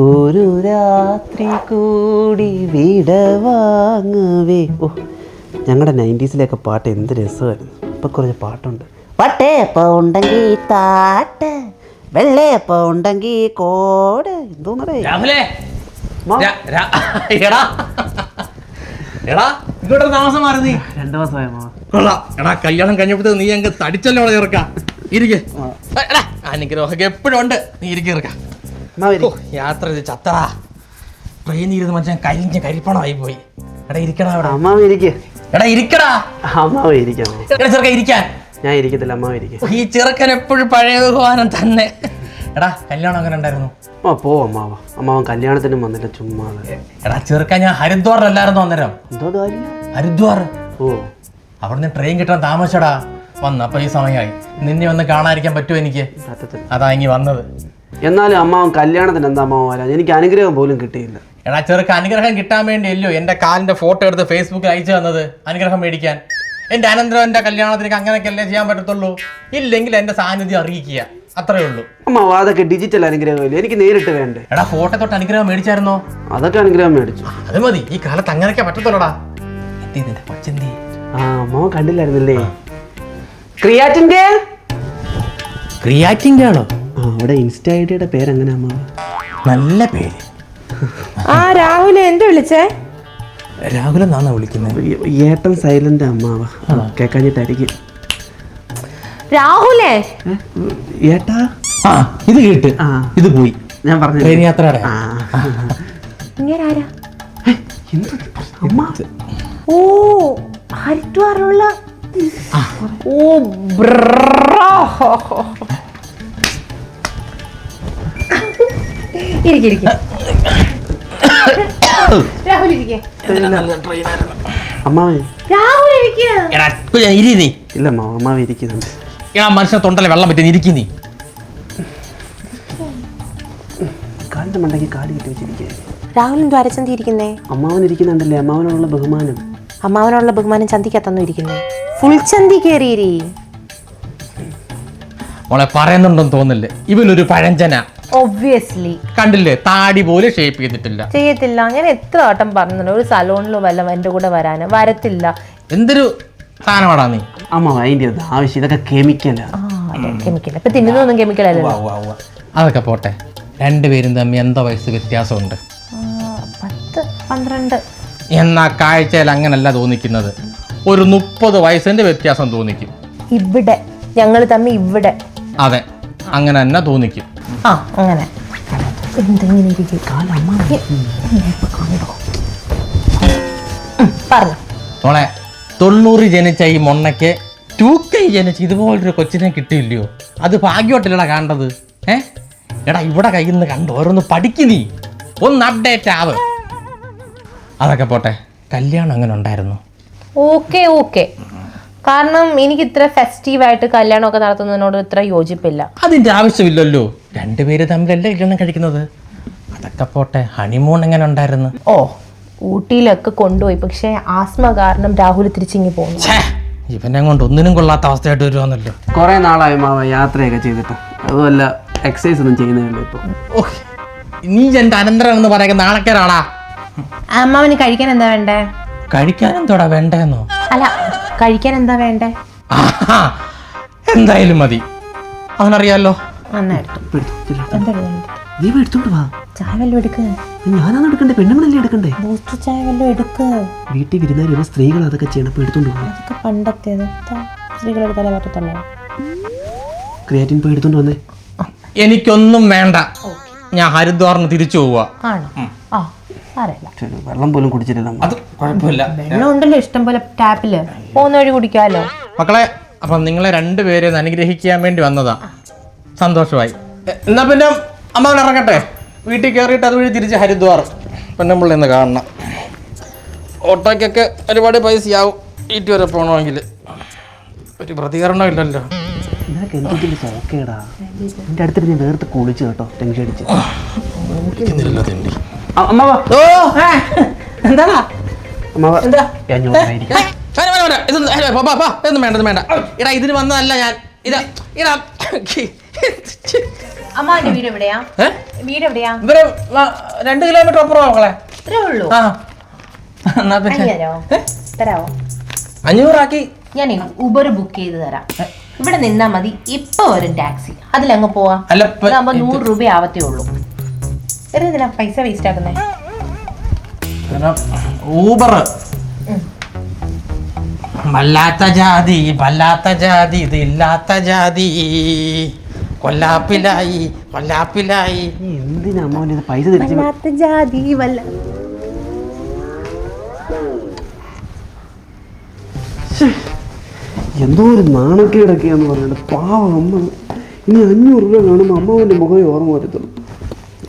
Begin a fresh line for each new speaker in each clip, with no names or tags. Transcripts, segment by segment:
ഒരു രാത്രി കൂടി വിടവാങ്ങവേ ഓ ഞങ്ങളുടെ നയന്റീസിലൊക്കെ പാട്ട് എന്ത് രസമായിരുന്നു. ഇപ്പൊ കുറച്ച് പാട്ടുണ്ട്. പട്ടേപ്പം ഉണ്ടെങ്കിൽ താട്ട് വെള്ളയപ്പം ഉണ്ടെങ്കിൽ കോട്. എന്തോന്നറേ
എടാ. ഇങ്ങോട്ട് താമസം മാറി നീ.
രണ്ടു മാസമായ
കൊള്ളാം. എടാ കല്യാണം കഴിഞ്ഞപ്പോഴത്തെ നീ അങ്ങ് തടിച്ചല്ലോ അവിടെ ഇരിക്കേ. അനുഗ്രഹമൊക്കെ എപ്പോഴും ഉണ്ട്. നീ ഇരിക്കെ ഇറക്ക. യാത്ര ചെയ്ത് ചത്തടാ ട്രെയിനിൽ ഇരുന്ന് മച്ചാൻ കരിഞ്ഞ് കരിപ്പണമായി പോയി. എടാ ഇരിക്കടാ അവിടെ.
അമ്മാവ് ഇരിക്ക.
എടാ ഇരിക്കടാ.
അമ്മാവ് ഇരിക്കാം
എടാ ചെറുക്ക ഇരിക്കാൻ.
ഞാൻ ഇരിക്കത്തില്ല അമ്മാവ് ഇരിക്കും.
ഈ ചെറുക്കൻ എപ്പോഴും പഴയ ബഹുമാനം തന്നെ. എടാ കല്യാണം അങ്ങനെ ഉണ്ടായിരുന്നു?
ആ പോ അമ്മാവ. അമ്മാവൻ കല്യാണത്തിനും വന്നില്ല ചുമ്മാ
എടാ ചെറുക്കൻ ഞാൻ ഹരിദ്വാറിലല്ലായിരുന്നു അന്നേരം.
എന്തോ കാര്യം?
ഹരിദ്വാർ?
ഓ.
അവിടുന്ന് ട്രെയിൻ കിട്ടാൻ താമസിച്ചടാ. വന്നപ്പോ ഈ സമയമായി. നിന്നെ ഒന്ന് കാണാതിരിക്കാൻ പറ്റുമോ എനിക്ക്? അതാ ഇങ്ങി വന്നത്.
എന്നാലും അമ്മാവൻ കല്യാണത്തിന് എന്താ അമ്മാവൻ വരാൻ? എനിക്ക് അനുഗ്രഹം പോലും കിട്ടിയില്ല.
എടാ ചെറുക്ക് അനുഗ്രഹം കിട്ടാൻ വേണ്ടി വേണ്ടിയല്ലോ എന്റെ കാലിന്റെ ഫോട്ടോ എടുത്ത് ഫേസ്ബുക്കിൽ അയച്ചു തന്നത്? അനുഗ്രഹം മേടിക്കാൻ. എന്റെ അനന്തരം എന്റെ കല്യാണത്തിന് അങ്ങനെയൊക്കെയല്ലേ ചെയ്യാൻ പറ്റത്തുള്ളൂ? ഇല്ലെങ്കിൽ എന്റെ സാന്നിധ്യം അറിയിക്കുക. അത്രേ ഉള്ളൂ.
അമ്മാവ അതൊക്കെ ഡിജിറ്റൽ അനുഗ്രഹമില്ല? എനിക്ക് നേരിട്ട് വേണ്ടേ?
എടാ ഫോട്ടോ തൊട്ട് അനുഗ്രഹം മേടിച്ചായിരുന്നോ?
അതൊക്കെ അനുഗ്രഹം മേടിച്ചു.
അത് മതി. ഈ കാലത്ത് അങ്ങനെയൊക്കെ പറ്റത്തുള്ളടാ. നിന്റെ കൊച്ചെന്തി?
ആ അമ്മാവൻ കണ്ടില്ലായിരുന്നില്ലേ? ക്രിയാറ്റിന്റെ?
ക്രിയാറ്റിന്റെ ആണോ?
അവിടെ ഇൻസ്റ്റ ഐ ഡിയുടെ പേരെങ്ങനെ അമ്മാവ
നല്ല പേര്.
ആ രാഹുൽ എന്ത് വിളിച്ചേ?
രാഹുൽ എന്നാണ് വിളിക്കുന്നത്
ഏട്ടൻ സൈലന്റ് അമ്മാവ കേക്കാഞ്ഞിട്ടായിരിക്കും.
രാഹുലേ?
ഏട്ടാ?
ആ ഇത് കേട്ട്.
ആ.
ഇത് പോയി.
ഞാൻ പറഞ്ഞു
ട്രെയിൻ യാത്രയുടെ.
ആരാ
എന്ത് അമ്മ?
ഓ ഹരിദ്വാറുള്ള ഓ ബ്രോ.
ഇല്ല അമ്മാവ ഇരിക്കുന്നുണ്ട്.
എടാ മനുഷ്യനെ തൊണ്ടല്ലേ വെള്ളം പറ്റി ഇരിക്കും നീ.
കാലിന്റെ മണ്ടയ്ക്ക് കാൽ കിട്ടി വെച്ചിരിക്കുക
രാഹുൽ എന്തോ അരച്ചന്തി ഇരിക്കുന്നേ?
അമ്മാവൻ ഇരിക്കുന്നുണ്ടല്ലേ അമ്മാവനോടുള്ള ബഹുമാനം.
അമ്മാവനുള്ള ബഹുമാനം ചന്തിക്കത്തന്നു ഇരിക്കുന്നേ ഫുൾ ചന്തി കയറിയിരി
മോളെ പറയുന്നുണ്ടെന്ന് തോന്നില്ലേ ഇവനൊരു പഴഞ്ചന.
ഒബ്വിയസ്ലി
കണ്ടില്ലേ? താടി പോലെ ഷേപ്പ് ചെയ്തിട്ടില്ല.
ചെയ്യത്തില്ല. ഞാൻ എത്ര വട്ടം പറഞ്ഞിട്ടുണ്ട്. ഒരു സലോണിലോ വല്ല എന്റെ കൂടെ വരാന്. വരത്തില്ല.
എന്തൊരു സാധനമാടാ നീ?
അമ്മ അതിന്റെ ആവശ്യം ഇതൊക്കെ കെമിക്കലാ
ആ. അതെ. കെമിക്കൽ ഇപ്പൊ തിന്നുന്നൊന്നും കെമിക്കൽ അല്ലല്ലോ.
അതൊക്കെ പോട്ടെ. രണ്ടുപേരും തമ്മിൽ എന്താ വയസ്സ് വ്യത്യാസമുണ്ട്.
ആ, പത്ത് പന്ത്രണ്ട്.
എന്നാ കാഴ്ചയിൽ അങ്ങനല്ല തോന്നിക്കുന്നത്. ഒരു മുപ്പത് വയസ്സിന്റെ വ്യത്യാസം തോന്നിക്കും.
ഇവിടെ. ഞങ്ങൾ തമ്മിൽ ഇവിടെ.
അതെ. അങ്ങനെ തന്നെ തോന്നിക്കും.
ആ അങ്ങനെ. എന്തെങ്ങനെ ഇരിക്കും പറഞ്ഞു.
മോളെ തൊണ്ണൂറ് ജനിച്ച ഈ മൊണ്ണയ്ക്ക് ടൂ കെ ജനിച്ച് ഇതുപോലൊരു കൊച്ചിനെ കിട്ടിയില്ലയോ? അത് ഭാഗ്യമായിട്ടില്ലടാ കാണേണ്ടത് ഏ? എടാ ഇവിടെ കയ്യിൽ നിന്ന് കണ്ട് ഓരോന്ന് പഠിക്ക് നീ. ഒന്ന് അപ്ഡേറ്റ് ആവ്. അതൊക്കെ പോട്ടെ കല്യാണം അങ്ങനെ ഉണ്ടായിരുന്നു.
Okay okay. കാരണം എനിക്ക് ഇത്ര ഫെസ്റ്റീവായിട്ട് കല്യാണമൊക്കെ നടത്തുന്നതിനോട് ഇത്ര യോജിപ്പില്ല.
അതിന്റെ ആവശ്യമില്ലല്ലോ. രണ്ടുപേര് തമ്മിലല്ലേ കല്യാണം കഴിക്കുന്നത്? അതൊക്കെ പോട്ടെ ഹണിമൂൺ എങ്ങനെ ഉണ്ടായിരുന്നു?
ഓ ഊട്ടിയിലൊക്കെ കൊണ്ടുപോയി. പക്ഷേ ആസ്മ കാരണം രാഹുൽ തിരിച്ചിങ്ങി പോകുന്നു
ഛേ ഇവനെ കൊണ്ട് ഒന്നിനും കൊള്ളാത്ത അവസ്ഥയായിട്ട് വരുവാന്നല്ലോ.
കുറേ നാളായി മാവ യാത്രയൊക്കെ ചെയ്തിട്ട്. അതുമല്ല എക്സസൈസ് ഒന്നും ചെയ്യുന്നില്ല
ഇപ്പൊ. നീ എന്റെ അനന്തരമെന്ന് പറയുന്ന നാണക്കേടാടാ.
അമ്മാവന് കഴിക്കാൻ എന്താ വേണ്ടേ?
കഴിക്കാൻ എന്തോടാ വേണ്ടെന്നോ?
അല്ല കഴിക്കാൻ എന്താ വേണ്ടേ?
എന്തായാലും മതി. അവനറിയാലോ.
ചായ എടുക്ക്.
ഞാനാണ് എടുക്കണ്ടേ? പെണ്ണുങ്ങളല്ലേ എടുക്കണ്ടേ?
ബൂസ്റ്റ് ചായ വല്ലതും എടുക്ക്.
വീട്ടിൽ സ്ത്രീകൾ അതൊക്കെ ചെയ്യണം. അപ്പോൾ എടുത്തോണ്ട് പോകാം
അതൊക്കെ പണ്ടത്തേത് സ്ത്രീകൾ എടുക്കാനേ പറ്റത്തുള്ളൂ
ക്രിയാറ്റിൻ പോയി എടുത്തോണ്ട് വന്നേ.
എനിക്കൊന്നും വേണ്ട. ഞാൻ ഹരിദ്വാറിന് തിരിച്ചു പോവാ
ആണോ? ആ. അറിയില്ല.
വെള്ളം പോലും കുടിച്ചിട്ടില്ല.
അത് കുഴപ്പമില്ല.
വെള്ളം ഉണ്ടല്ലോ ഇഷ്ടം പോലെ ടാപ്പിൽ. പോകുന്ന വഴി കുടിക്കാമല്ലോ
മക്കളെ അപ്പം നിങ്ങളെ രണ്ടുപേരെ ഒന്ന് അനുഗ്രഹിക്കാൻ വേണ്ടി വന്നതാ. സന്തോഷമായി. എ- എന്നാ പിന്നെ അമ്മാവൻ ഇറങ്ങട്ടെ? വീട്ടിൽ കയറിയിട്ട് അതുവഴി തിരിച്ച് ഹരിദ്വാർ പെണ്ണുമ്പിള്ളി ഒന്ന് കാണണം. ഓട്ടോയ്ക്കൊക്കെ ഒരുപാട് പൈസയാവും. ഈറ്റ് വരെ പോകണമെങ്കിൽ. ഒരു പ്രതികരണം ഇല്ലല്ലോ.
നിനക്ക് എന്തെങ്കിലും സോക്കേടാ എന്റെ അടുത്തിട്ട് ഞാൻ വേർത്ത് കുളിച്ചു കേട്ടോ ടെൻഷൻ അടിച്ച്. അ- അമ്മാവ
ഓ. എന്താടാ
അമ്മാവ
എന്താ? വേണ്ട, വേണ്ട, വേണ്ട. ഇതൊന്നും ഏയ്, പോ, പോ, പോ. ഇതൊന്നും വേണ്ട ഇതൊന്നും വേണ്ട. എടാ ഇതിന് വന്നതല്ല ഞാൻ. ഇതാ ഇടാ
അമ്മാവന്റെ വീട് എവിടെയാ?
ഏ?
വീട് എവിടെയാ?
ഇവർ വ- രണ്ട് കിലോമീറ്റർ അപ്പുറം മക്കളെ.
ഇത്രേ ഉള്ളൂ.
ആ. എന്നാ പിന്നെ.
അയ്യോ തരാവോ?
അഞ്ഞൂറാക്കി.
ഞാൻ ഉബർ ബുക്ക് ചെയ്ത് തരാം. ഇവിടെ നിന്നാ മതി ഇപ്പൊ വരും ടാക്സി. അതിലങ്ങ് പോവാ.
അല്ല ഇപ്പൊ
നൂറ് രൂപ ആവത്തേ ഉള്ളൂ. വെറുതെ എന്തിനാ പൈസ വേസ്റ്റ് ആക്കുന്നേ.
ഊബർ വല്ലാത്ത ജാതി വല്ലാത്ത ജാതി ഇത് ഇല്ലാത്ത ജാതി. കൊല്ലാപ്പിലായി കൊല്ലാപ്പിലായി.
എന്തിനാ മോനെ ഇത് പൈസ തിരിച്ചു
വല്ലാത്ത ജാതി വല്ല
എന്തോ ഒരു നാണക്കേടൊക്കെയാന്ന് പറയുന്നത് പാവം അമ്മ. ഇനി അഞ്ഞൂറ് രൂപ കാണുമ്പോൾ അമ്മാവന്റെ മുഖമേ ഓർമ്മ വരത്തുള്ളൂ.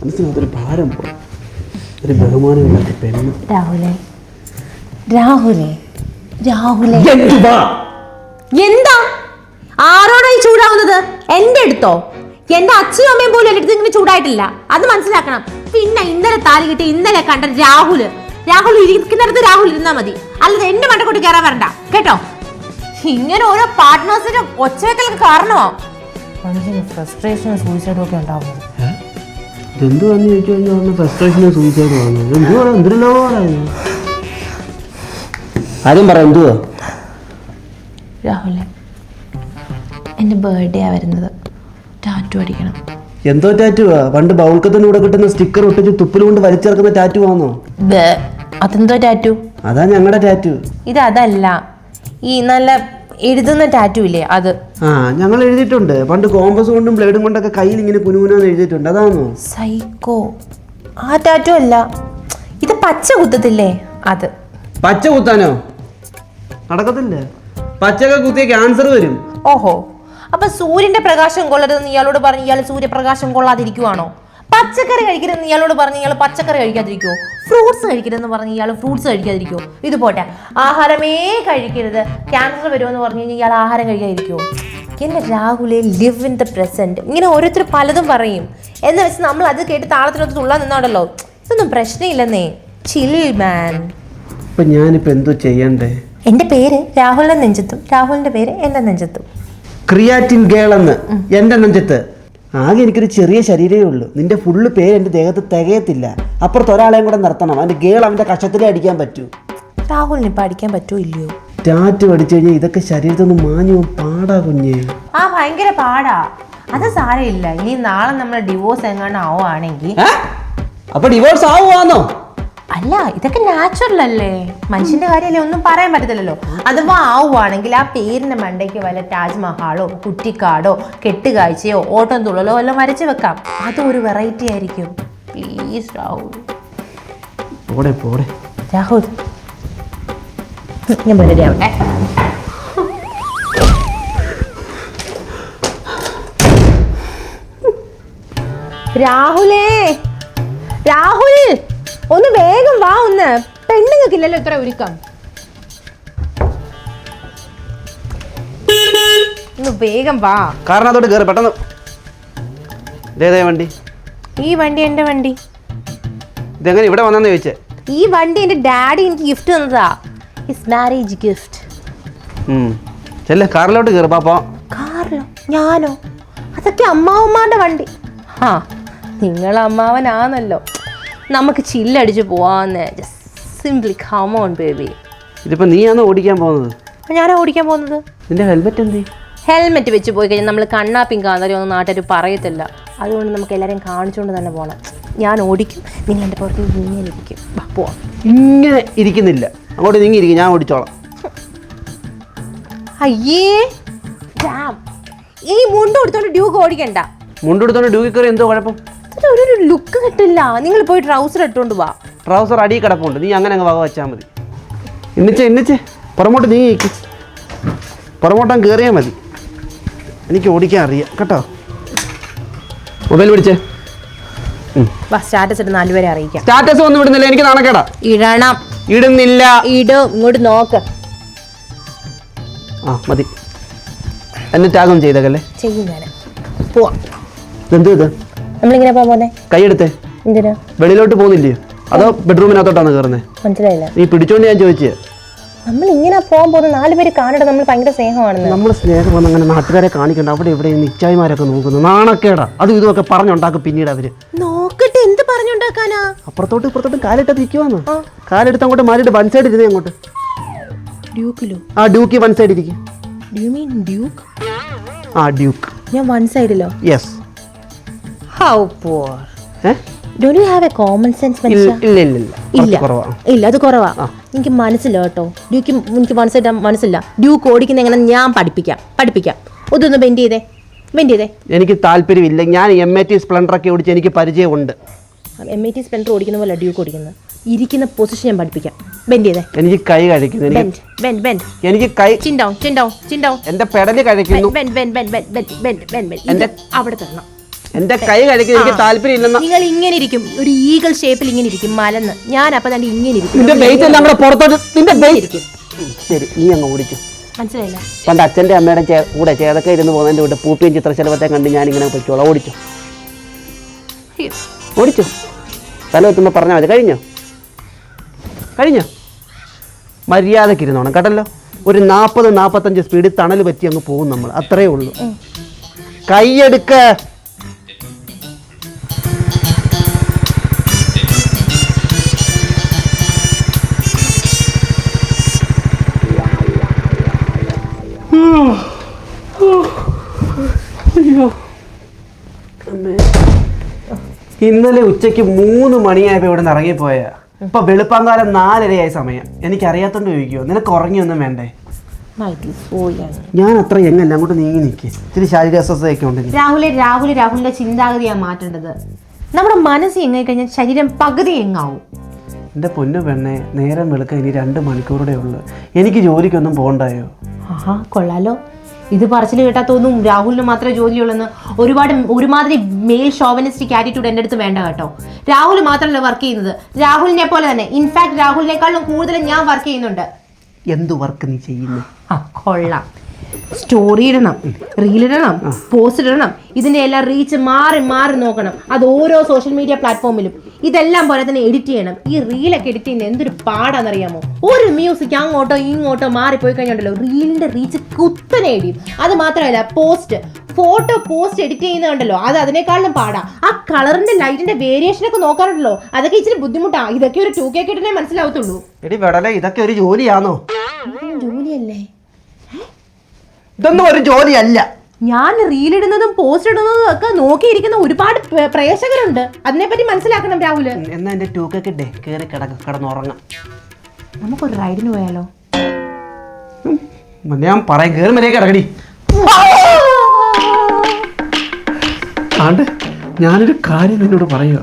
മനസ്സിനകത്തൊരു ഭാരം പോ ഒരു ബഹുമാനമില്ലാത്ത പെണ്ണ്.
രാഹുലെ. രാഹുലെ. രാഹുലെ.
എന്തുവാ?
എന്താ? ആരോടായി ചൂടാവുന്നത്? എന്റെ അടുത്തോ? എന്റെ അച്ഛനും അമ്മയും പോലും എന്റെ അടുത്ത് ഇങ്ങനെ ചൂടായിട്ടില്ല. അത് മനസ്സിലാക്കണം. പിന്നെ ഇന്നലെ താലി കിട്ടി ഇന്നലെ കണ്ട രാഹുൽ. രാഹുൽ ഇരിക്കുന്നിടത്ത് രാഹുൽ ഇരുന്നാ മതി. അല്ലാതെ എന്റെ മണ്ടക്കോട്ട് കയറാൻ വരണ്ട. കേട്ടോ? ഇങ്ങനെ ഓരോ പാർട്ട്നേഴ്സിന്റെ ഒച്ചവെക്കലൊക്കെ കാരണമോ മനുഷ്യന് ഫ്രസ്ട്രേഷനും സൂയിസൈഡും ഒക്കെ ഉണ്ടാവുന്നത്.
ഇതെന്തുവാന്ന് ചോദിച്ചു കഴിഞ്ഞാൽ പറഞ്ഞ ഫ്രസ്ട്രേഷനും സൂയിസൈഡ് വന്നത്. എന്തുവാ? എന്തൊരു ആദ്യം പറ എന്തുവാ?
രാഹുലെ എന്റെ ബർത്ത്ഡേ ആ വരുന്നത്. ടാറ്റു അടിക്കണം.
എന്തോ ടാറ്റുവാ പണ്ട് ബൗൾക്കത്തിന് കൂടെ കിട്ടുന്ന സ്റ്റിക്കർ ഒട്ടിച്ച് തുപ്പിൽ കൊണ്ട് വലിച്ചിറക്കുന്ന ടാറ്റു ആണോ
ബേ, അതെന്തോ ടാറ്റു
അതാ ഞങ്ങളുടെ ടാറ്റു
ഇത് അതല്ല ഈ നല്ല എഴുതുന്ന ടാറ്റു ഇല്ലേ? അത്.
ആ ഞങ്ങൾ എഴുതിയിട്ടുണ്ട്. പണ്ട് കോമ്പസ് കൊണ്ടും ബ്ലേഡും കൊണ്ടൊക്കെ കയ്യിൽ ഇങ്ങനെ കുനുകുനാന്ന് എഴുതിയിട്ടുണ്ട്. അതാണോ?
സൈക്കോ. ആ ടാറ്റു അല്ല. ഇത് പച്ച കുത്തത്തില്ലേ? അത്.
പച്ച കുത്താനോ? നടക്കത്തില്ല? പച്ചക്ക കുത്തിയ ക്യാൻസർ വരും.
ഓഹോ. അപ്പൊ സൂര്യന്റെ പ്രകാശം കൊള്ളരുതെന്ന് ഇയാളോട് പറഞ്ഞു ഇയാൾ സൂര്യപ്രകാശം കൊള്ളാതിരിക്കുവാണോ? പച്ചക്കറി കഴിക്കരുതെന്ന് ഇയാളോട് പറഞ്ഞ് ഇയാൾ പച്ചക്കറി കഴിക്കാതിരിക്കുമോ ഫ്രൂട്ട്സ് കഴിക്കരുതെന്ന് പറഞ്ഞ് ഇയാൾ ഫ്രൂട്ട്സ് കഴിക്കാതിരിക്കുമോ ഇത് പോട്ടെ. ആഹാരമേ കഴിക്കരുത്. ക്യാൻസർ വരുമെന്ന് പറഞ്ഞു കഴിഞ്ഞാൽ ഇയാൾ ആഹാരം കഴിക്കാതിരിക്കുമോ എന്നെ രാഹുലെ ലിവ് ഇൻ ദ പ്രസന്റ് ഇങ്ങനെ ഓരോരുത്തർ പലതും പറയും. എന്ന് വെച്ച് നമ്മൾ അത് കേട്ട് താളത്തിനൊത്ത് തുള്ളാൻ നിന്നാണല്ലോ. ഇതൊന്നും പ്രശ്നമില്ലെന്നേ. ചിൽ മാൻ
ഇപ്പൊ ഞാനിപ്പോ എന്തോ ചെയ്യണ്ടേ?
എന്റെ പേര് രാഹുലിന്റെ നെഞ്ചത്തും. രാഹുലിന്റെ പേര് എന്റെ നെഞ്ചത്തും.
ക്രിയാറ്റിൻ ഗേൾ എന്ന്. എന്റെ നെഞ്ചത്ത്. ആകെ എനിക്കൊരു ചെറിയ ശരീരമേ ഉള്ളൂ. നിന്റെ ഫുള്ള് പേര് എന്റെ ദേഹത്ത് തികയത്തില്ല. അപ്പുറത്ത് ഒരാളെയും കൂടെ നിർത്തണം. അവന്റെ ഗേൾ അവന്റെ കഷത്തിലേ അടിക്കാൻ പറ്റൂ.
രാഹുലിന് ഇപ്പം അടിക്കാൻ പറ്റുമോ ഇല്ലയോ?
ടാറ്റു അടിച്ചു കഴിഞ്ഞാൽ ഇതൊക്കെ ശരീരത്തിൽ നിന്ന് മാഞ്ഞു പാടാ കുഞ്ഞേ.
ആ ഭയങ്കര പാടാ. അത് സാരമില്ല. ഇനി നാളെ നമ്മൾ ഡിവോഴ്സ് എങ്ങാണ്ട് ആവുകയാണെങ്കിൽ?
അപ്പൊ ഡിവോഴ്സ് ആവുവാന്നോ?
അല്ല ഇതൊക്കെ നാച്ചുറൽ അല്ലേ? മനുഷ്യന്റെ കാര്യമല്ലേ? ഒന്നും പറയാൻ പറ്റത്തില്ലല്ലോ. അഥവാ ആവുകയാണെങ്കിൽ ആ പേരിന്റെ മണ്ടയ്ക്ക് വല്ല താജ്മഹാളോ കുറ്റിക്കാടോ കെട്ടുകാഴ്ചയോ ഓട്ടം തുള്ളലോ എല്ലാം വരച്ചു വെക്കാം. അതും ഒരു വെറൈറ്റി ആയിരിക്കും. പ്ലീസ് രാഹുൽ.
പോടെ പോടെ.
രാഹുൽ. ഞാൻ ആവട്ടെ രാഹുലേ രാഹുൽ. ഒന്ന് വേഗം വാ ഒന്ന്. പെണ്ണുങ്ങൾക്കില്ലല്ലോ ഇത്ര ഒരുക്കം. ഒന്ന് വേഗം വാ.
കാരണം അതോട്ട് കയറി പെട്ടെന്ന്. ഇതേതേ വണ്ടി.
ഈ വണ്ടി എന്റെ വണ്ടി.
ഇതെങ്ങനെ ഇവിടെ വന്നെന്ന് ചോദിച്ചേ?
ഈ വണ്ടി എന്റെ ഡാഡി എനിക്ക് ഗിഫ്റ്റ് തന്നതാ. ഹിസ് മാരേജ് ഗിഫ്റ്റ്
ചെല്ല് കാറിലോട്ട് കയറി പാപ്പോ
കാറിലോ? ഞാനോ? അതൊക്കെ അമ്മാവന്മാരുടെ വണ്ടി. ആ നിങ്ങൾ അമ്മാവനാണല്ലോ നമുക്ക് ചില്ലടിച്ച് പോവാന്ന്. സിംപ്ലി കമോൺ ബേബി
ഇതിപ്പോ നീയാണ് ഓടിക്കാൻ പോകുന്നത്?
ഞാനാ ഓടിക്കാൻ പോകുന്നത്?
നിന്റെ ഹെൽമെറ്റ് എന്തേ?
ഹെൽമെറ്റ് വെച്ച് പോയി കഴിഞ്ഞാൽ നമ്മൾ കണ്ണാപ്പിൻ കാന്തരി ഒന്നും നാട്ടുകാർ പറയത്തില്ല. അതുകൊണ്ട് നമുക്ക് എല്ലാവരെയും കാണിച്ചുകൊണ്ട് തന്നെ പോകണം ഞാൻ ഓടിക്കും. നിങ്ങൾ എന്റെ പുറത്ത് ഇങ്ങനെ ഇരിക്കും. വാ, പോവാം.
ഇങ്ങനെ ഇരിക്കുന്നില്ല. അങ്ങോട്ട് നീങ്ങി ഇരിക്കും ഞാൻ ഓടിച്ചോളാം.
അയ്യേ! ഡാം ഈ മുണ്ട് കൊടുത്തോണ്ട് ഡ്യൂക്ക് ഓടിക്കണ്ട.
മുണ്ടെടുത്തോണ്ട് ഡ്യൂക്കി കയറി എന്തോ കുഴപ്പം?
ഇത് ഒരു ലുക്ക് കിട്ടില്ല. നിങ്ങൾ പോയി ട്രൗസർ ഇട്ടുകൊണ്ട് വാ.
ട്രൗസർ അടി കിടപ്പുണ്ട്. നീ അങ്ങനെ അങ്ങ് വക വെച്ചാൽ മതി. എന്നിച്ചേ എന്നിച്ചേ പുറമോട്ട് നീ നിൽക്ക് പുറമോട്ടം കയറിയാൽ മതി. എനിക്ക് ഓടിക്കാൻ അറിയാം. കേട്ടോ? മൊബൈൽ പിടിച്ചേ.
വാ സ്റ്റാറ്റസ് ഇട്ട് നാലുപേരെ അറിയിക്കാം.
സ്റ്റാറ്റസ് ഒന്നും ഇടുന്നില്ല. എനിക്ക് നാണക്കേടാ.
ഇടണം.
ഇടുന്നില്ല.
ഇടും. ഇങ്ങോട്ട് നോക്ക്.
ആ മതി. എന്നെ ടാഗും ചെയ്തേക്കല്ലേ?
ചെയ്യും ഞാൻ പോവാം.
എന്ത് ഇത്?
നമ്മളിങ്ങനെ പോകാൻ പോന്നെ?
കൈയെടുത്തേ.
എന്തിനാ?
വെളിയിലോട്ട് പോകുന്നില്ലയോ അതോ ബെഡ്റൂമിനകത്തോട്ടാണ് കയറുന്നത്
മനസ്സിലായില്ല.
നീ പിടിച്ചോണ്ട് ഞാൻ ചോദിച്ചേ.
നമ്മൾ ഇങ്ങനെ പോകാൻ പോകുന്ന നാല് പേര് കാണട്ടെ നമ്മൾ ഭയങ്കര സ്നേഹമാണ്
നമ്മൾ സ്നേഹം വന്ന് അങ്ങനെ നാട്ടുകാരെ കാണിക്കണ്ട. അവിടെ ഇവിടെ നിച്ചായിമാരൊക്കെ നോക്കുന്നു. നാണക്കേടാ. അതും ഇതുമൊക്കെ പറഞ്ഞുണ്ടാക്കും പിന്നീട് അവർ.
നോക്കട്ടെ എന്ത് പറഞ്ഞുണ്ടാക്കാനാ?
അപ്പുറത്തോട്ട് ഇപ്പുറത്തോട്ട് കാലിട്ട് നിൽക്കുവാന്ന് കാലെടുത്ത് അങ്ങോട്ട് മാറിയിട്ട് വൺ സൈഡ് ഇരുന്നേ അങ്ങോട്ട്.
ഡ്യൂക്കിലോ?
ആ ഡ്യൂക്കി വൺ സൈഡ് ഇരിക്കും.
ഡ്യൂ മീൻ ഡ്യൂക്ക്
ആ ഡ്യൂക്ക്.
ഞാൻ one സൈഡിലോ?
Yes
how
poor
do you have a common sense
ഇല്ല ഇല്ല ഇല്ല ഇല്ല.
അത് കുറവാ. എനിക്ക് മനസ്സില്ല കേട്ടോ. ഡ്യൂക്ക് എനിക്ക് മനസ്സിലാ മനസ്സില്ല. ഡ്യൂക്ക് ഓടിക്കുന്ന എങ്ങനെ ഞാൻ പഠിപ്പിക്കാം. പഠിപ്പിക്കാം. ഒന്ന് ബെൻഡ് ചെയ്തേ. ബെൻഡ് ചെയ്തേ.
എനിക്ക് താല്പര്യമില്ല. ഞാൻ എം എ ടി സ്പ്ലെൻഡർ ഒക്കെ ഓടിച്ച് എനിക്ക് പരിചയമുണ്ട്.
എം എ ടി സ്പ്ലെൻഡർ ഓടിക്കുന്ന പോലെ ഡ്യൂക്ക് ഓടിക്കുന്നത്. ഇരിക്കുന്ന പൊസിഷൻ ഞാൻ പഠിപ്പിക്കാം. ബെൻഡ് ചെയ്തേ.
എനിക്ക് കൈ കഴിക്കുന്നു.
ബെൻഡ് ബെൻഡ് ബെൻഡ്
എനിക്ക് കൈ
chin down chin down chin
എന്റെ പെടൽ കഴിക്കുന്നു.
Bend bend bend bend bend bend bend അവിടെ തരണം.
എന്റെ കൈ കഴിക്കാൻ എനിക്ക് താല്പര്യമില്ലെന്ന
നിങ്ങൾ ഇങ്ങനെ ഇരിക്കും. ഒരു ഈഗിൾ ഷേപ്പിൽ ഇങ്ങനെ ഇരിക്കും. മലന്ന്. ഞാൻ അപ്പൊ തന്നെ ഇങ്ങനെ ഇരിക്കും.
നിന്റെ വെയിറ്റ് എല്ലാം കൂടെ പുറത്തോട്ട് നിന്റെ
ഇരിക്കും.
ശരി. നീ അങ്ങ് ഓടിക്കും.
മനസ്സിലായില്ല?
പണ്ട് അച്ഛന്റെ അമ്മയുടെ ചേ- കൂടെ ചേതൊക്കെ ഇരുന്ന് പോകുന്നതിന്റെ കൂടെ പൂപ്പിയും ചിത്രശലഭത്തെ കണ്ട് ഞാൻ ഇങ്ങനെ പൊയ്ക്കോളാം. ഓടിച്ചു. ഓടിച്ചു. തല എത്തുമ്പോൾ പറഞ്ഞാൽ മതി. കഴിഞ്ഞോ? കഴിഞ്ഞോ? മര്യാദയ്ക്ക് ഇരുന്നോണം കേട്ടല്ലോ? ഒരു നാൽപ്പത് നാൽപ്പത്തഞ്ച് സ്പീഡിൽ തണൽ പറ്റി അങ്ങ് പോകും നമ്മൾ അത്രേ ഉള്ളൂ. കൈയെടുക്ക. അയ്യോ. ഇന്നലെ ഉച്ചയ്ക്ക് മൂന്ന് മണിയായപ്പോൾ ഇവിടെ നിന്ന് ഇറങ്ങിപ്പോയ. ഇപ്പൊ വെളുപ്പാങ്കാലം നാലരയായ സമയം. എനിക്ക് എനിക്കറിയാത്തോണ്ട് ചോദിക്കുമോ നിനക്ക് ഉറങ്ങിയൊന്നും വേണ്ടേ? ഞാൻ അത്ര എങ്ങല്ല അങ്ങോട്ട് നീങ്ങി നിൽക്കി ഇത്തിരി ശാരീരിക അസ്വസ്ഥതയൊക്കെ ഉണ്ട്.
രാഹുലെ രാഹുൽ രാഹുലിന്റെ ചിന്താഗതിയാണ് മാറ്റേണ്ടത്. നമ്മുടെ മനസ്സ് എങ്ങായി കഴിഞ്ഞാൽ ശരീരം പകുതി എങ്ങാവും.
എന്റെ പൊന്നു പെണ്ണെ നേരം വെളുക്കാൻ ഇനി രണ്ട് മണിക്കൂറുടെ ഉള്ളു. എനിക്ക് ജോലിക്കൊന്നും പോകണ്ടായോ
ആഹാ കൊള്ളാലോ. ഇത് പറച്ചിൽ കേട്ടാൽ തോന്നും രാഹുലിന് മാത്രമേ ജോലിയുള്ളെന്ന്. ഒരുപാട് ഒരുമാതിരി മെയിൽ ഷോവനിസ്റ്റിക് ആറ്റിറ്റ്യൂഡ് എന്റെ അടുത്ത് വേണ്ട കേട്ടോ. രാഹുൽ മാത്രമല്ല വർക്ക് ചെയ്യുന്നത്. രാഹുലിനെ പോലെ തന്നെ. ഇൻഫാക്ട് രാഹുലിനേക്കാളും കൂടുതൽ ഞാൻ വർക്ക് ചെയ്യുന്നുണ്ട്.
എന്ത് വർക്ക് നീ ചെയ്യുന്നു?
ആ കൊള്ളാം. സ്റ്റോറി ഇടണം റീലിടണം പോസ്റ്റ് ഇടണം. ഇതിന്റെ എല്ലാം റീച്ച് മാറി മാറി നോക്കണം. അത് ഓരോ സോഷ്യൽ മീഡിയ പ്ലാറ്റ്ഫോമിലും ഇതെല്ലാം പോലെ തന്നെ എഡിറ്റ് ചെയ്യണം. ഈ റീലൊക്കെ എഡിറ്റ് ചെയ്യുന്ന എന്തൊരു പാടാണെന്നറിയാമോ ഒരു മ്യൂസിക് അങ്ങോട്ടോ ഇങ്ങോട്ടോ മാറിപ്പോയി കഴിഞ്ഞുണ്ടല്ലോ റീലിന്റെ റീച്ച് കുത്തനെ ഇടിയും അത് മാത്രമല്ല പോസ്റ്റ് ഫോട്ടോ പോസ്റ്റ് എഡിറ്റ് ചെയ്യുന്നുണ്ടല്ലോ അത് അതിനേക്കാളും പാടാ. ആ കളറിന്റെ ലൈറ്റിന്റെ വേരിയേഷൻ ഒക്കെ നോക്കാറുണ്ടല്ലോ അതൊക്കെ ഇച്ചിരി ബുദ്ധിമുട്ടാ. ഇതൊക്കെ ഒരു ടൂ കെ കിട്ടണേ മനസ്സിലാവത്തുള്ളൂ.
എടി വെടലെ ഇതൊക്കെ ഒരു ജോലിയാണോ
ജോലിയല്ലേ?
ഇതൊന്നും ഒരു ജോലിയല്ല.
ഞാൻ റീലിടുന്നതും പോസ്റ്റ് ഇടുന്നതും ഒക്കെ നോക്കിയിരിക്കുന്ന ഒരുപാട് പ്രേക്ഷകരുണ്ട്. അതിനെപ്പറ്റി മനസ്സിലാക്കണം രാഹുൽ.
എന്നാ എന്റെ ടൂക്കൊക്കെ ഇട്ടേ കയറി കിടക്ക കിടന്നുറങ്ങാം.
നമുക്കൊരു റൈഡിന് പോയാലോ?
ഞാൻ പറയാം. കയറി മര്യാദ കിടക്കടി. ആണ്ട് ഞാനൊരു കാര്യം നിന്നോട് പറയുക.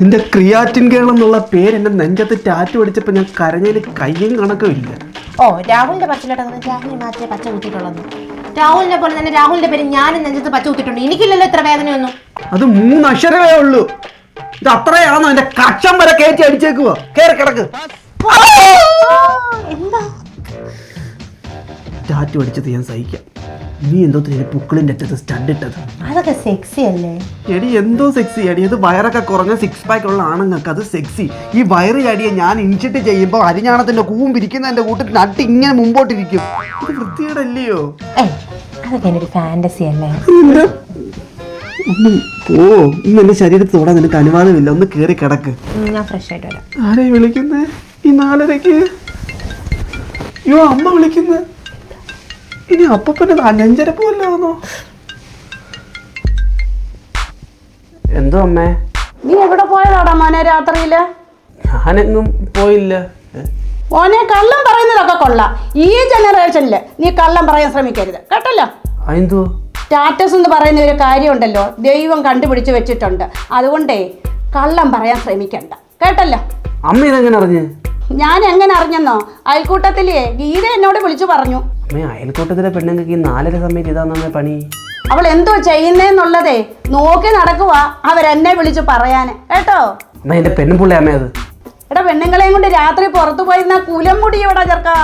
നിന്റെ ക്രിയാറ്റിൻ കേരളം എന്നുള്ള പേര് എന്റെ നെഞ്ചത്ത് ടാറ്റു അടിച്ചപ്പോൾ ഞാൻ കരഞ്ഞതിൽ കയ്യും കണക്കും ഇല്ല.
ഓ രാഹുലിന്റെ പച്ചിലോട്ട് രാഹുൽ മാറ്റിയ പച്ച കുത്തിയിട്ടുള്ളത്. രാഹുലിനെ പോലെ തന്നെ രാഹുലിന്റെ പേര് ഞാനും നെഞ്ചത്ത് പച്ച കുത്തിട്ടുണ്ട് എനിക്കില്ലല്ലോ ഇത്ര വേദനയൊന്നും.
അത് മൂന്ന് അക്ഷരമേ ഉള്ളൂ. ഇത് അത്രയാണോ എന്റെ കക്ഷം വരെ കയറ്റി അടിച്ചേക്കുവോ. കേറി കിടക്ക്.
എന്താ?
ടാറ്റു അടിച്ചത് ഞാൻ സഹിക്കാം. നീ എന്തോ തിരി പുക്കിളിന്റെ അറ്റത്ത് സ്റ്റഡ് ഇട്ടത്.
അതൊക്കെ സെക്സി അല്ലേ?
എടി എന്തോ സെക്സി അടി അത് വയറൊക്കെ കുറഞ്ഞ സിക്സ് പാക്ക് ഉള്ള ആണുങ്ങൾക്ക് അത് സെക്സി ഈ വയറ് അടിയെ ഞാൻ ഇഞ്ചിട്ട് ചെയ്യുമ്പോൾ അരിഞ്ഞാണത്തിന്റെ കൂവും പിരിക്കുന്നതിന്റെ കൂട്ടിൽ നട്ട് ഇങ്ങനെ മുമ്പോട്ടിരിക്കും. ഇത് വൃത്തികേടല്ലയോ?
അതൊക്കെ എന്റെ ഒരു ഫാന്റസി അല്ലേ?
ഓ ഒന്ന് പോ. ഇന്ന് എന്റെ ശരീരത്തിൽ തൊടാൻ നിനക്ക് അനുവാദമില്ല. ഒന്ന് കേറി കിടക്ക്.
ഞാൻ ഫ്രഷ് ആയിട്ട് വരാം.
ആരെ വിളിക്കുന്നേ? ഈ നാലരയ്ക്ക്? അയ്യോ അമ്മ വിളിക്കുന്നേ. ഇനി അപ്പൊ അഞ്ചര വല്ലാന്നോ എന്തോ അമ്മേ?
നീ എവിടെ പോയതാടാ മോനെ രാത്രിയിൽ?
ഞാനെങ്ങും പോയില്ല. ഓനെ
മോനെ കള്ളം പറയുന്നതൊക്കെ കൊള്ള. ഈ ജനറേഷനിൽ നീ കള്ളം പറയാൻ ശ്രമിക്കരുത്. കേട്ടല്ലോ?
അതെന്തോ?
സ്റ്റാറ്റസ് എന്ന് പറയുന്ന ഒരു കാര്യമുണ്ടല്ലോ. ദൈവം കണ്ടുപിടിച്ച് വെച്ചിട്ടുണ്ട്. അതുകൊണ്ടേ കള്ളം പറയാൻ ശ്രമിക്കണ്ട. കേട്ടല്ലോ?
അമ്മ ഇതെങ്ങനെ അറിഞ്ഞ്?
ഞാൻ എങ്ങനെ അറിഞ്ഞെന്നോ? അയൽക്കൂട്ടത്തിലേ ഗീത എന്നോട് വിളിച്ചു പറഞ്ഞു.
അമ്മ അയൽക്കൂട്ടത്തിലെ പെണ്ണുങ്ങൾക്ക് ഈ നാലര സമയത്ത് ഇതാന്ന് പണി?
അവൾ എന്തോ ചെയ്യുന്നേന്നുള്ളതേ. നോക്കി നടക്കുക അവരെന്നെ വിളിച്ച് പറയാന്. കേട്ടോ?
അമ്മ എന്റെ പെണ്ണുപിള്ളേ അമ്മ അത്.
എടാ പെണ്ണുങ്ങളെയും കൊണ്ട് രാത്രി പുറത്തു പോയി കുലം മുടി എവിടാ ചെറുക്കാ.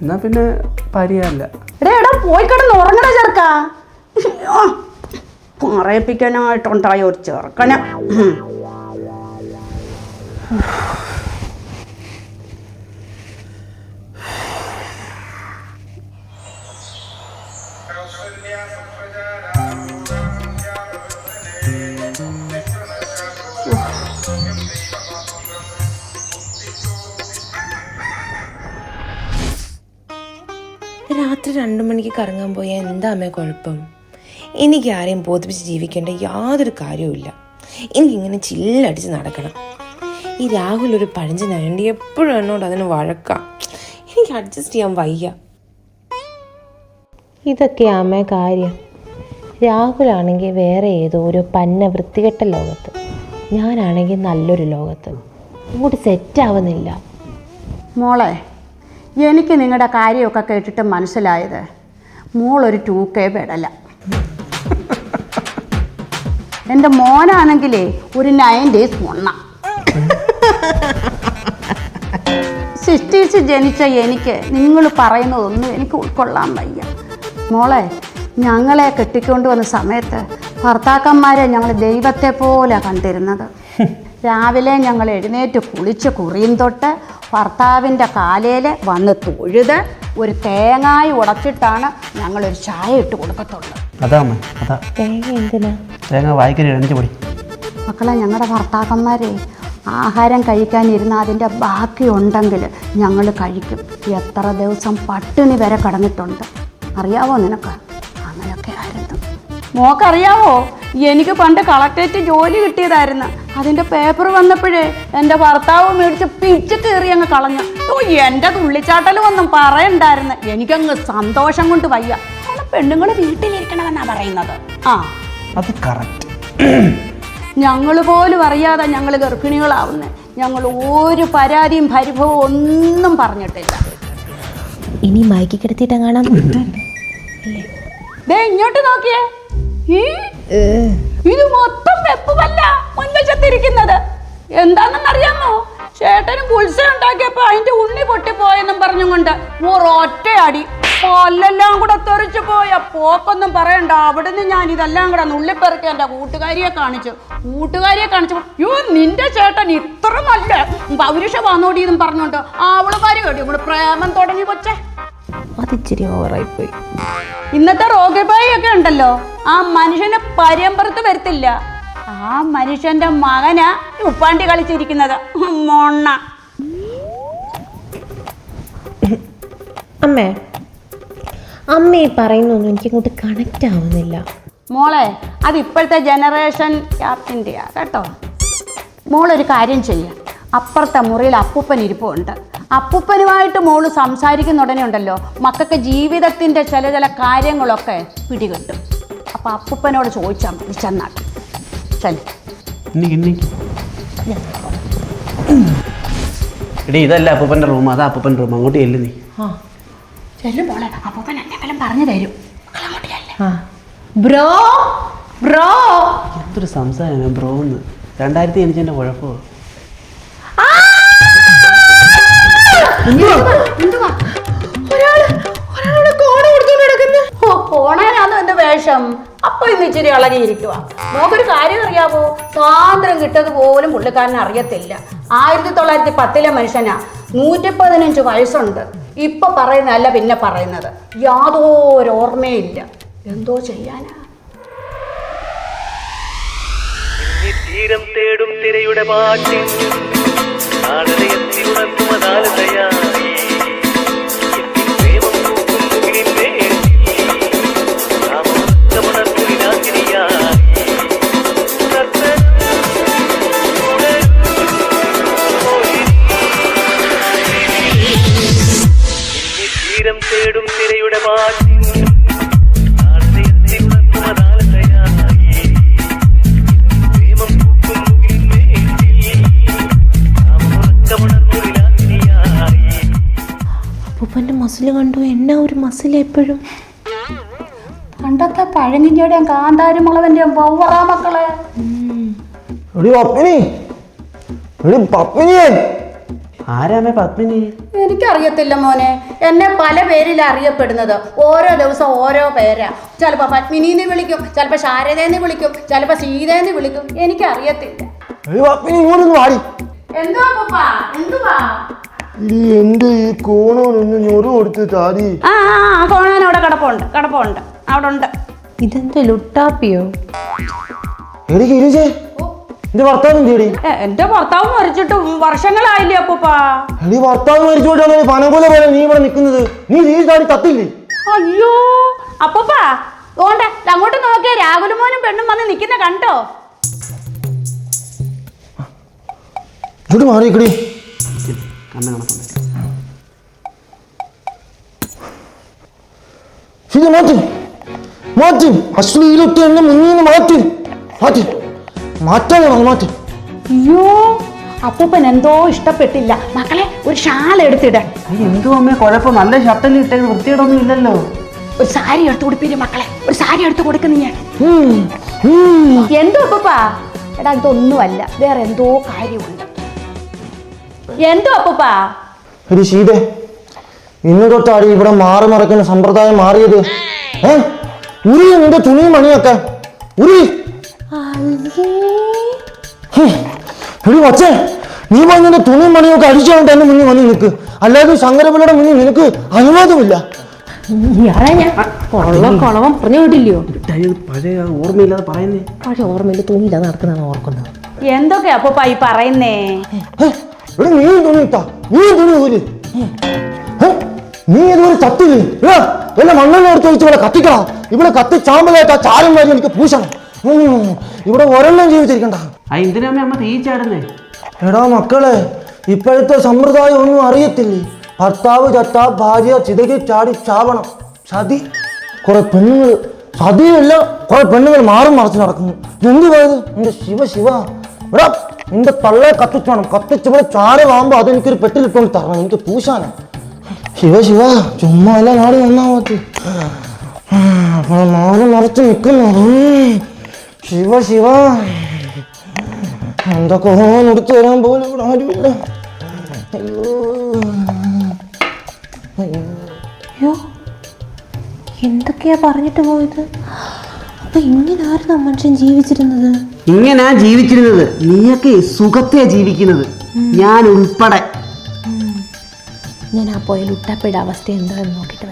എന്നാ പിന്നെ പരിയല്ല.
എടാ എടാ പോയി കിടന്ന് ഉറങ്ങടാ ചെറുക്ക. പറയിപ്പിക്കാനായിട്ടുണ്ടായ ഒരു ചെറുക്കന.
രണ്ടു മണിക്ക് കറങ്ങാൻ പോയാൽ എന്താ അമ്മേ കുഴപ്പം? എനിക്ക് ആരെയും ബോധിപ്പിച്ച് ജീവിക്കേണ്ട യാതൊരു കാര്യവുമില്ല എനിക്കിങ്ങനെ ചില്ലടിച്ച് നടക്കണം. ഈ രാഹുൽ ഒരു പഴഞ്ചനായതുകൊണ്ട് എപ്പോഴും എന്നോട് അതിന് വഴക്കാം. എനിക്ക് അഡ്ജസ്റ്റ് ചെയ്യാൻ വയ്യ.
ഇതൊക്കെ അമ്മ കാര്യം. രാഹുലാണെങ്കിൽ വേറെ ഏതോ ഒരു പന്ന വൃത്തികെട്ട ലോകത്ത്. ഞാനാണെങ്കിൽ നല്ലൊരു ലോകത്ത്. ഇങ്ങോട്ട് സെറ്റ് ആവുന്നില്ല.
മോളെ എനിക്ക് നിങ്ങളുടെ കാര്യമൊക്കെ കേട്ടിട്ട് മനസ്സിലായത് മോളൊരു ടൂ കെ പെടല. എന്റെ മോനാണെങ്കിലേ ഒരു നയൻ ഡേയ്സ് മൊണ്ണ സിസ്റ്റീസ് ജനിച്ച എനിക്ക് നിങ്ങൾ പറയുന്നതൊന്നും എനിക്ക് ഉൾക്കൊള്ളാൻ വയ്യ. മോളെ ഞങ്ങളെ കെട്ടിക്കൊണ്ട് വന്ന സമയത്ത് ഭർത്താക്കന്മാരെ ഞങ്ങൾ ദൈവത്തെ പോലെ കണ്ടിരുന്നത്. രാവിലെ ഞങ്ങൾ എഴുന്നേറ്റ് കുളിച്ച് കുറിയും തൊട്ട് ഭർത്താവിന്റെ കാലയിൽ വന്ന് തൊഴുത് ഒരു തേങ്ങായി ഉടച്ചിട്ടാണ് ഞങ്ങളൊരു ചായ ഇട്ട് കൊടുക്കത്തുള്ളൂ
അതാ അമ്മ അതാ.
തേങ്ങ എന്തിനാ?
തേങ്ങ വായിക്കരി എണിച്ച് പൊടി
മക്കളെ ഞങ്ങളുടെ ഭർത്താക്കന്മാരെ ആഹാരം കഴിക്കാനിരുന്ന അതിന്റെ ബാക്കി ഉണ്ടെങ്കിൽ ഞങ്ങൾ കഴിക്കും. എത്ര ദിവസം പട്ടിണി വരെ കടന്നിട്ടുണ്ട്. അറിയാവോ നിനക്ക്? അങ്ങനെയൊക്കെ ആയിരുന്നു. മോക്കറിയാവോ? എനിക്ക് പണ്ട് കളക്ടറേറ്റ് ജോലി കിട്ടിയതായിരുന്നു. അതിന്റെ പേപ്പർ വന്നപ്പോഴേ എന്റെ ഭർത്താവ് മേടിച്ച് പിച്ച് കീറി അങ്ങ് കളഞ്ഞു. ഓ എന്റെ തുള്ളിച്ചാട്ടലും ഒന്നും പറയണ്ടായിരുന്നു. എനിക്കങ്ങ് സന്തോഷം കൊണ്ട് വയ്യ. പെണ്ണുങ്ങൾ വീട്ടിലിരിക്കണമെന്നാ പറയുന്നത്. ആ.
അത് കറക്റ്റ്
ഞങ്ങൾ പോലും അറിയാതെ ഞങ്ങൾ ഗർഭിണികളാവുന്നത് ഞങ്ങൾ ഒരു പരാതിയും പരിഭവവും ഒന്നും പറഞ്ഞിട്ടില്ല.
ഇനി മയക്കി കിടത്തിയിട്ട് കാണാൻ
ദേ ഇങ്ങോട്ട് നോക്കിയേ. ഇത് മൊത്തം വെപ്പുമല്ല മുൻവശത്തിരിക്കുന്നത്. എന്താണെന്നറിയാമോ? ചേട്ടനും പുൽസ ഉണ്ടാക്കിയപ്പോ അതിന്റെ ഉണ്ണി പൊട്ടിപ്പോയെന്നും പറഞ്ഞുകൊണ്ട് ഒറ്റ അടി പല്ലെല്ലാം കൂടെ തെറിച്ചു പോയ. പോക്കൊന്നും പറയണ്ട. അവിടുന്ന് ഞാൻ ഇതെല്ലാം കൂടെ നുള്ളിപ്പെറുക്കി എന്റെ കൂട്ടുകാരിയെ കാണിച്ചു. കൂട്ടുകാരിയെ കാണിച്ചു. യോ നിന്റെ ചേട്ടൻ ഇത്ര നല്ല പൗരുഷ വന്നോടി എന്നും പറഞ്ഞുകൊണ്ട് അവളുമാരി കേട്ടി. ഇവിടെ പ്രേമം തുടങ്ങി കൊച്ചേ.
അത് ഇച്ചിരി ഓവറായിപ്പോയി.
ഇന്നത്തെ റോഗിബായി ഒക്കെ ഉണ്ടല്ലോ. ആ മനുഷ്യനെ പരമ്പരത്ത് വരത്തില്ല. ആ മനുഷ്യന്റെ മകനാ ഉപ്പാണ്ടി കളിച്ചിരിക്കുന്നത്. മൊണ്ണ.
അമ്മേ അമ്മ ഈ പറയുന്നൊന്നും എനിക്ക് ഇങ്ങോട്ട് കണക്റ്റ് ആവുന്നില്ല.
മോളെ അത് ഇപ്പോഴത്തെ ജനറേഷൻ ക്യാപ്റ്റന്റെയാ കേട്ടോ? മോളൊരു കാര്യം ചെയ്യാം. അപ്പുറത്തെ മുറിയിൽ അപ്പൂപ്പൻ ഇരിപ്പുണ്ട്. അപ്പൂപ്പനുമായിട്ട് മോൾ സംസാരിക്കുന്ന ഉടനെ ഉണ്ടല്ലോ. മക്കൾക്ക് ജീവിതത്തിന്റെ ചില ചില കാര്യങ്ങളൊക്കെ പിടികിട്ടും. അപ്പോൾ അപ്പൂപ്പനോട് ചോദിച്ചാൽ മതി ചെന്നാട്ട്
എടി ഇതല്ല അപ്പൂപ്പന്റെ റൂം. അതാ അപ്പൂപ്പന്റെ റൂം. അങ്ങോട്ട് ചെല്ലു നീ.
ചെല്ലു മോളെ. അപ്പൂപ്പൻ എന്തെങ്കിലും പറഞ്ഞു തരും.
Bro bro.
എന്തൊരു സംസാരമാണ് ബ്രോ എന്ന് രണ്ടായിരത്തി അഞ്ചിന്റെ കുഴപ്പമോ.
ഓണാനാണോ എന്റെ വേഷം? അപ്പൊ ഇന്ന് ഇച്ചിരി ഇളകിയിരിക്കുക നോക്കൊരു കാര്യം അറിയാവോ? സ്വാതന്ത്ര്യം കിട്ടത് പോലും പുള്ളിക്കാരൻ അറിയത്തില്ല. ആയിരത്തി തൊള്ളായിരത്തി പത്തിലെ മനുഷ്യനാ. നൂറ്റി പതിനഞ്ച് വയസ്സുണ്ട്. ഇപ്പൊ പറയുന്നതല്ല പിന്നെ പറയുന്നത്. യാതൊരു ഓർമ്മയില്ല. എന്തോ ചെയ്യാനാ?
തീരം തേടും തിരയുടെ പാട്ടിൽ ആടലയത്തിലുണർത്തുമതാലതയായി
Yeah. മസിൽ കണ്ടു. എന്നാ ഒരു മസിൽ എപ്പോഴും?
പണ്ടത്തെ പഴങ്ങിന്റെയും കാന്താരിമുളവന്റെയും പൗവറാ മക്കളെ.
ആരാമേ പത്മിനി?
എനിക്കറിയത്തില്ല മോനെ. എന്നെ പല പേരിൽ അറിയപ്പെടുന്നത്. ഓരോ ദിവസം ഓരോ പേരാ. ചിലപ്പോൾ പത്മിനിന്ന് വിളിക്കും ചിലപ്പോൾ ശാരദേന്ന് വിളിക്കും ചിലപ്പോൾ സീതേന്ന് വിളിക്കും. എനിക്കറിയത്തില്ല. എന്തുവാ പപ്പാ? എന്തുവാ?
എന്റെ ഈ കോണോനൊന്ന് ഞൊറു കൊടുത്ത് താടി.
ആ ആ ആ, കോണാൻ അവിടെ കിടപ്പുണ്ട് കിടപ്പുണ്ട് അവിടെ ഉണ്ട്.
ഇതെന്താ ലുട്ടാപ്പിയോ?
എടി ഗിരിജേ എന്റെ ഭർത്താവ് എന്തിയടി?
എ, എന്റെ ഭർത്താവ് മരിച്ചിട്ട് വർഷങ്ങളായില്ലേ അപ്പൂപ്പാ.
എടി ഭർത്താവ് മരിച്ചോട്ടാണ് പനകൊല പോലെ നീ ഇവിടെ നിൽക്കുന്നത്? നീ നീ താടി തത്തില്ലേ?
അയ്യോ അപ്പപ്പാ ഓണ്ട അങ്ങോട്ട് നോക്കിയ രാഹുലമോനും പെണ്ണും വന്ന് നിൽക്കുന്ന കണ്ടോ?
ഇങ്ങോട്ട് മാറിയിക്കടി.
കണ്ണ് കണക്കുണ്ട്
ഇത് മാറ്റി. മാറ്റി. അശ്ലീലത്തെ എന്നെ മുന്നിൽ നിന്ന് മാറ്റി. മാറ്റി മാറ്റാൻ മാറ്റി.
അയ്യോ അപ്പൂപ്പൻ എന്തോ ഇഷ്ടപ്പെട്ടില്ല. മക്കളെ ഒരു ഷാൾ എടുത്തിടാൻ.
എന്തോ എന്തുവാ അമ്മേ കുഴപ്പം. നല്ല ഷർട്ടല്ലേ ഇട്ടതിന് വൃത്തിയിടൊന്നും ഇല്ലല്ലോ.
ഒരു സാരി എടുത്തു കൊടുപ്പില്ല മക്കളെ. ഒരു സാരി എടുത്തു കൊടുക്കുന്ന ഞാൻ എന്തോ അപ്പൂപ്പാ? എടാ ഇതൊന്നുമല്ല. വേറെ എന്തോ കാര്യമുണ്ട്. എന്തോ അപ്പൂപ്പാ?
ഒരു ശീതേ ഇന്ന് തൊട്ടാടി ഇവിടെ മാറി മറക്കുന്ന സമ്പ്രദായം മാറിയത്. ഏ? ഉരി നിന്റെ തുണിയും മണിയൊക്കെ. ഉരി ഒരു എടി വച്ചേ നീ വന്ന് നിന്റെ തുണിയും മണിയൊക്കെ അടിച്ചുകൊണ്ട് എന്റെ മുന്നിൽ വന്ന് നിൽക്ക്. അല്ലാതെ ശങ്കരപിള്ളയുടെ മുന്നിൽ നിനക്ക് അനുവാദമില്ല.
എന്തൊക്കെയാ അപ്പൊ പറയുന്നേ?
ഇവിടെ നീ തുണി ഇട്ടാ? നീ തുണി ഊരി? നീ ഇതുവരെ ചത്തില്ലേ? വല്ല മണ്ണെണ്ണ എടുത്ത് വെച്ച് ഇവിടെ കത്തിക്കടാ. ഇവിടെ കത്തി ചാമ്പലായിട്ട് ആ ചാരം വാരി എനിക്ക് പൂശണം. ഇവിടെ ഒരെണ്ണം ജീവിച്ചിരിക്കണ്ട.
അമ്മേ അമ്മ തീ ചാടുന്നേ?
എടാ മക്കളെ ഇപ്പോഴത്തെ സമ്പ്രദായം ഒന്നും അറിയത്തില്ലേ? ഭർത്താവ് ചത്ത ഭാര്യ ചിതകി ചാടി ചാവണം. സതി. കുറെ പെണ്ണുങ്ങൾ സതിയല്ല കുറെ പെണ്ണുങ്ങൾ മാറും മറച്ച് നടക്കുന്നു. എന്ത് പോയത് എന്റെ ശിവ ശിവ. എടാ നിന്റെ തള്ളെ കത്തിച്ച് ഇവിടെ ചാരമാകുമ്പോ അതെനിക്കൊരു പെട്ടിലിട്ടോണ്ട് തരണം. എനിക്ക് പൂശാന ശിവ ശിവ ചുമ്മാ അല്ല നാട് നന്നാ മതി. മാറി മറച്ച് നിൽക്കുന്നു ശിവ ശിവ. എന്തൊക്കെ എടുത്തു തരാൻ പോലും ഇവിടെ ആരുമില്ല.
എന്തൊക്കെയാ പറഞ്ഞിട്ട് പോയത്? അപ്പൊ ഇങ്ങനായിരുന്നു മനുഷ്യൻ ജീവിച്ചിരുന്നത്?
ഇങ്ങനാ ജീവിച്ചിരുന്നത്. നീയൊക്കെ സുഖത്തെ ജീവിക്കുന്നത്. ഞാൻ ഉൾപ്പെടെ
ഞാൻ ആ പോയ ലുട്ടാപ്പയുടെ അവസ്ഥ എന്താ നോക്കിയിട്ട്